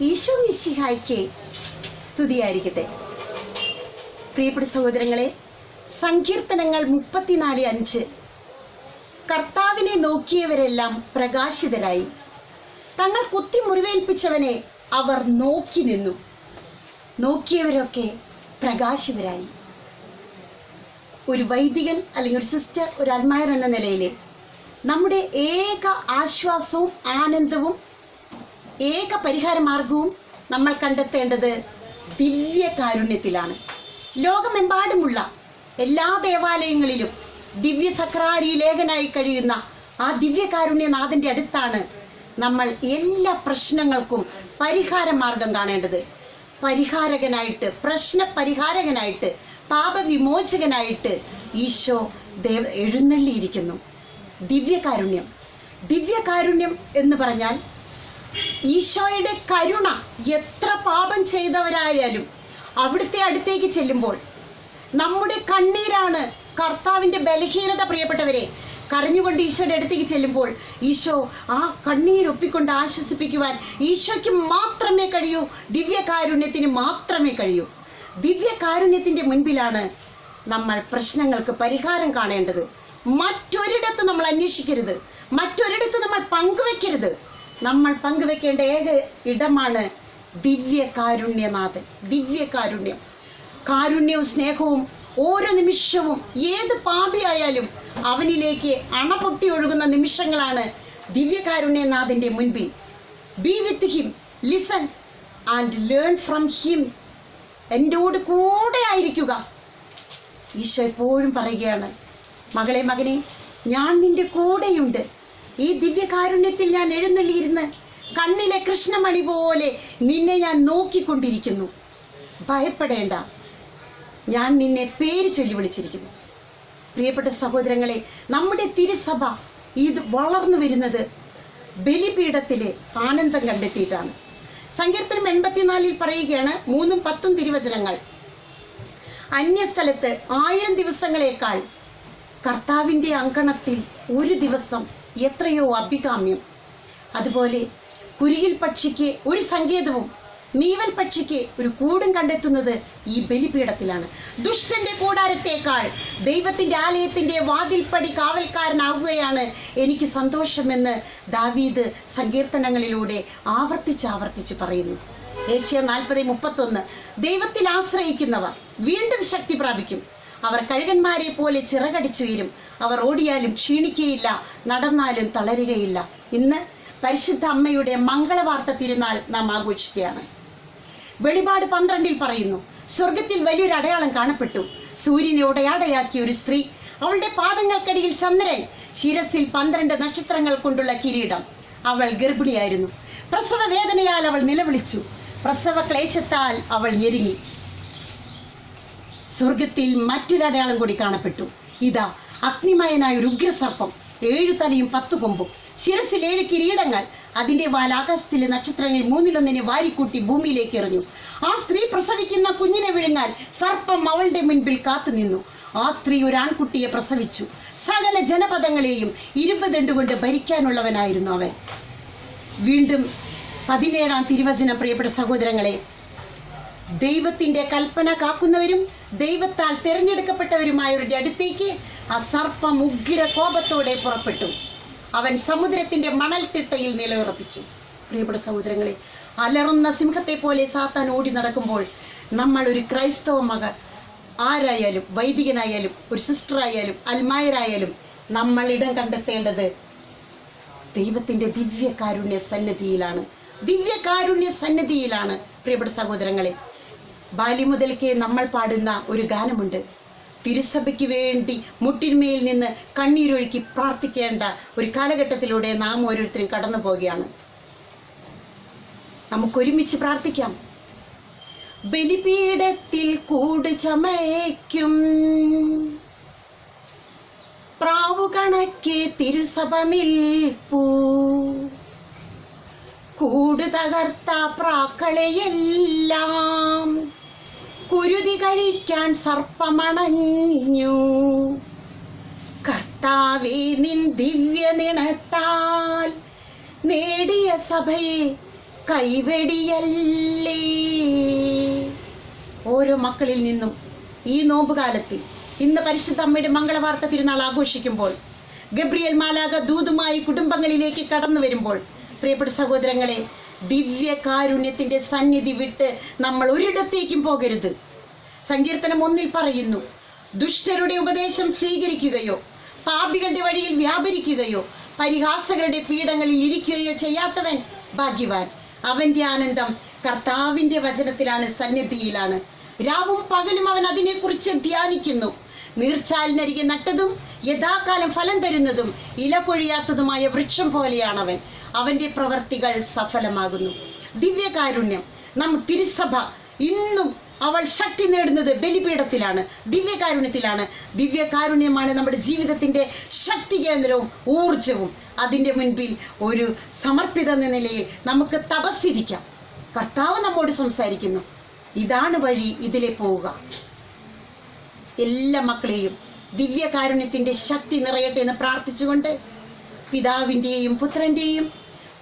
ഈശോ മിശിഹായ്ക്ക് സ്തുതിയായിരിക്കട്ടെ. പ്രിയപ്പെട്ട സഹോദരങ്ങളെ സങ്കീർത്തനങ്ങൾ മുപ്പത്തിനാല് അഞ്ച്. കർത്താവിനെ നോക്കിയവരെല്ലാം പ്രകാശിതരായി. തങ്ങൾ കുത്തി മുറിവേൽപ്പിച്ചവനെ അവർ നോക്കി നിന്നു. നോക്കിയവരൊക്കെ പ്രകാശിതരായി. ഒരു വൈദികൻ അല്ലെങ്കിൽ ഒരു സിസ്റ്റർ ഒരു അൽമായർ എന്ന നിലയിൽ നമ്മുടെ ഏക ആശ്വാസവും ആനന്ദവും ഏക പരിഹാര മാർഗവും നമ്മൾ കണ്ടെത്തേണ്ടത് ദിവ്യ കാരുണ്യത്തിലാണ് ലോകമെമ്പാടുമുള്ള എല്ലാ ദേവാലയങ്ങളിലും ദിവ്യ സക്രാരി ലേഖനായി കഴിയുന്ന ആ ദിവ്യകാരുണ്യനാഥന്റെ അടുത്താണ് നമ്മൾ എല്ലാ പ്രശ്നങ്ങൾക്കും പരിഹാര മാർഗം കാണേണ്ടത്. പരിഹാരകനായിട്ട് പ്രശ്ന പരിഹാരകനായിട്ട് പാപവിമോചകനായിട്ട് ഈശോ ദേവ എഴുന്നള്ളിയിരിക്കുന്നു. ദിവ്യകാരുണ്യം. ദിവ്യകാരുണ്യം എന്ന് പറഞ്ഞാൽ ഈശോയുടെ കരുണ എത്ര പാപം ചെയ്തവരായാലും അവിടുത്തെ അടുത്തേക്ക് ചെല്ലുമ്പോൾ നമ്മുടെ കണ്ണീരാണ് കർത്താവിന്റെ ബലഹീനത പ്രിയപ്പെട്ടവരെ കരഞ്ഞുകൊണ്ട് ഈശോയുടെ അടുത്തേക്ക് ചെല്ലുമ്പോൾ ഈശോ ആ കണ്ണീരൊപ്പിക്കൊണ്ട് ആശ്വസിപ്പിക്കുവാൻ ഈശോയ്ക്ക് മാത്രമേ കഴിയൂ ദിവ്യകാരുണ്യത്തിന് മാത്രമേ കഴിയൂ. ദിവ്യകാരുണ്യത്തിന്റെ മുൻപിലാണ് നമ്മൾ പ്രശ്നങ്ങൾക്ക് പരിഹാരം കാണേണ്ടത്. മറ്റൊരിടത്ത് നമ്മൾ അന്വേഷിക്കരുത്. മറ്റൊരിടത്ത് നമ്മൾ പങ്കുവെക്കരുത്. നമ്മൾ പങ്കുവെക്കേണ്ട ഏക ഇടമാണ് ദിവ്യ കാരുണ്യനാഥൻ ദിവ്യ കാരുണ്യം കാരുണ്യവും സ്നേഹവും ഓരോ നിമിഷവും ഏത് പാപിയായാലും അവനിലേക്ക് അണപൊട്ടി ഒഴുകുന്ന നിമിഷങ്ങളാണ് ദിവ്യകാരുണ്യനാഥന്റെ മുൻപിൽ. Be with him listen and learn from him എന്നോട് കൂടെ ആയിരിക്കുക. ഈശോ എപ്പോഴും പറയുകയാണ് മകളെ മകനെ ഞാൻ നിന്റെ കൂടെയുണ്ട്. ഈ ദിവ്യകാരുണ്യത്തിൽ ഞാൻ എഴുന്നള്ളിയിരുന്ന് കണ്ണിലെ കൃഷ്ണമണി പോലെ നിന്നെ ഞാൻ നോക്കിക്കൊണ്ടിരിക്കുന്നു. ഭയപ്പെടേണ്ട. ഞാൻ നിന്നെ പേര് ചൊല്ലി വിളിച്ചിരിക്കുന്നു. പ്രിയപ്പെട്ട സഹോദരങ്ങളെ നമ്മുടെ തിരുസഭ ഇത് വളർന്നു വരുന്നത് ബലിപീഠത്തിലെ ആനന്ദം കണ്ടെത്തിയിട്ടാണ്. സങ്കീർത്തനം എൺപത്തിനാലിൽ പറയുകയാണ് മൂന്നും പത്തും തിരുവചനങ്ങൾ. അന്യസ്ഥലത്ത് ആയിരം ദിവസങ്ങളേക്കാൾ കർത്താവിന്റെ അങ്കണത്തിൽ ഒരു ദിവസം എത്രയോ അഭികാമ്യം. അതുപോലെ കുരുകിൽ പക്ഷിക്ക് ഒരു സങ്കേതവും മീവൻ പക്ഷിക്ക് ഒരു കൂടും കണ്ടെത്തുന്നത് ഈ ബലിപീഠത്തിലാണ്. ദുഷ്ടന്റെ കൂടാരത്തേക്കാൾ ദൈവത്തിന്റെ ആലയത്തിന്റെ വാതിൽപ്പടി കാവൽക്കാരനാവുകയാണ് എനിക്ക് സന്തോഷമെന്ന് ദാവീദ് സങ്കീർത്തനങ്ങളിലൂടെ ആവർത്തിച്ച് ആവർത്തിച്ച് പറയുന്നു. ഏഷ്യ നാൽപ്പത് മുപ്പത്തൊന്ന് ദൈവത്തിൽ ആശ്രയിക്കുന്നവർ വീണ്ടും ശക്തി പ്രാപിക്കും. അവർ കഴുകന്മാരെ പോലെ ചിറകടിച്ചുയരും. അവർ ഓടിയാലും ക്ഷീണിക്കുകയില്ല നടന്നാലും തളരുകയില്ല. ഇന്ന് പരിശുദ്ധ അമ്മയുടെ മംഗളവാർത്ത തിരുനാൾ നാം ആഘോഷിക്കുകയാണ്. വെളിപാട് പന്ത്രണ്ടിൽ പറയുന്നു സ്വർഗത്തിൽ വലിയൊരു അടയാളം കാണപ്പെട്ടു. സൂര്യനെ ഉടയാടയാക്കിയ ഒരു സ്ത്രീ അവളുടെ പാദങ്ങൾക്കടിയിൽ ചന്ദ്രൻ ശിരസിൽ പന്ത്രണ്ട് നക്ഷത്രങ്ങൾ കൊണ്ടുള്ള കിരീടം. അവൾ ഗർഭിണിയായിരുന്നു. പ്രസവ വേദനയാൽ അവൾ നിലവിളിച്ചു. പ്രസവ ക്ലേശത്താൽ അവൾ ഞെരുങ്ങി. സ്വർഗത്തിൽ മറ്റൊരടയാളം കൂടി കാണപ്പെട്ടു. ഇതാ അഗ്നിമയനായ ഒരു ഉഗ്രസർപ്പം ഏഴു തലയും പത്തു കൊമ്പും. ശിരസിൽ ഏഴ് കിരീടങ്ങൾ. അതിന്റെ വാൽ ആകാശത്തിലെ നക്ഷത്രങ്ങൾ മൂന്നിലൊന്നിനെ വാരിക്കൂട്ടി ഭൂമിയിലേക്ക് എറിഞ്ഞു. ആ സ്ത്രീ പ്രസവിക്കുന്ന കുഞ്ഞിനെ വിഴുങ്ങാൻ സർപ്പം അവളുടെ മുൻപിൽ കാത്തുനിന്നു ആ സ്ത്രീ ഒരു ആൺകുട്ടിയെ പ്രസവിച്ചു. സകല ജനപദങ്ങളെയും ഇരുപതെണ്ടുകൊണ്ട് ഭരിക്കാനുള്ളവനായിരുന്നു അവൻ. വീണ്ടും പതിനേഴാം തിരുവചനം പ്രിയപ്പെട്ട സഹോദരങ്ങളെ ദൈവത്തിന്റെ കൽപ്പന കാക്കുന്നവരും ദൈവത്താൽ തിരഞ്ഞെടുക്കപ്പെട്ടവരുമായവരുടെ അടുത്തേക്ക് ആ സർപ്പം ഉഗ്ര കോപത്തോടെ പുറപ്പെട്ടു. അവൻ സമുദ്രത്തിന്റെ മണൽത്തിട്ടയിൽ നിലയുറപ്പിച്ചു. പ്രിയപ്പെട്ട സഹോദരങ്ങളെ അലറുന്ന സിംഹത്തെ പോലെ സാത്താൻ ഓടി നടക്കുമ്പോൾ നമ്മൾ ഒരു ക്രൈസ്തവ മകൾ ആരായാലും വൈദികനായാലും ഒരു സിസ്റ്ററായാലും അൽമായരായാലും നമ്മൾ ഇടം കണ്ടെത്തേണ്ടത് ദൈവത്തിന്റെ ദിവ്യകാരുണ്യ സന്നിധിയിലാണ്. ദിവ്യകാരുണ്യ സന്നിധിയിലാണ്. പ്രിയപ്പെട്ട സഹോദരങ്ങളെ ബാല്യം മുതൽക്കേ നമ്മൾ പാടുന്ന ഒരു ഗാനമുണ്ട്. തിരുസഭയ്ക്ക് വേണ്ടി മുട്ടിന്മേൽ നിന്ന് കണ്ണീരൊഴുക്കി പ്രാർത്ഥിക്കേണ്ട ഒരു കാലഘട്ടത്തിലൂടെ നാം ഓരോരുത്തരും കടന്നു പോവുകയാണ്. നമുക്കൊരുമിച്ച് പ്രാർത്ഥിക്കാം. ബലിപീഠത്തിൽ കൂട് ചമയക്കും. പ്രാവുകണക്കെ തിരുസഭ നിൽപ്പൂ. കൂട് തകർത്ത പ്രാക്കളെയെല്ലാം കുരുതി കഴിക്കാൻ സർപ്പമണഞ്ഞു. കർത്താവേ നിൻ ദിവ്യ നിണത്താൽ നേടിയ സഭയെ കൈവെടിയല്ലേ? ഓരോ മക്കളിൽ നിന്നും ഈ നോമ്പുകാലത്ത് ഇന്ന് പരിശുദ്ധ അമ്മയുടെ മംഗളവാർത്ത തിരുനാൾ ആഘോഷിക്കുമ്പോൾ ഗബ്രിയൽ മാലാക ദൂതുമായി കുടുംബങ്ങളിലേക്ക് കടന്നു വരുമ്പോൾ പ്രിയപ്പെട്ട സഹോദരങ്ങളെ ദിവ്യ കാരുണ്യത്തിന്റെ സന്നിധി വിട്ട് നമ്മൾ ഒരിടത്തേക്കും പോകരുത്. സങ്കീർത്തനം ഒന്നിൽ പറയുന്നു ദുഷ്ടരുടെ ഉപദേശം സ്വീകരിക്കുകയോ പാപികളുടെ വഴിയിൽ വ്യാപരിക്കുകയോ പരിഹാസകരുടെ പീഠങ്ങളിൽ ഇരിക്കുകയോ ചെയ്യാത്തവൻ ഭാഗ്യവാൻ. അവന്റെ ആനന്ദം കർത്താവിന്റെ വചനത്തിലാണ് സന്നിധിയിലാണ്. രാവും പകലും അവൻ അതിനെക്കുറിച്ച് ധ്യാനിക്കുന്നു. നീർച്ചാലിനരികെ നട്ടതും യഥാകാലം ഫലം തരുന്നതും ഇല കൊഴിയാത്തതുമായ വൃക്ഷം പോലെയാണ് അവൻ അവന്റെ പ്രവർത്തികൾ സഫലമാകുന്നു. ദിവ്യകാരുണ്യം നാം തിരുസഭ ഇന്നും അവൾ ശക്തി നേടുന്നത് ബലിപീഠത്തിലാണ് ദിവ്യകാരുണ്യത്തിലാണ്. ദിവ്യകാരുണ്യമാണ് നമ്മുടെ ജീവിതത്തിന്റെ ശക്തി കേന്ദ്രവും ഊർജവും അതിന്റെ മുൻപിൽ ഒരു സമർപ്പിത എന്ന നിലയിൽ നമുക്ക് തപസ്സിരിക്കാം. കർത്താവ് നമ്മോട് സംസാരിക്കുന്നു. ഇതാണ് വഴി ഇതിലെ പോവുക. എല്ലാ മക്കളെയും ദിവ്യകാരുണ്യത്തിന്റെ ശക്തി നിറയട്ടെ എന്ന് പ്രാർത്ഥിച്ചുകൊണ്ട് പിതാവിന്റെയും പുത്രന്റെയും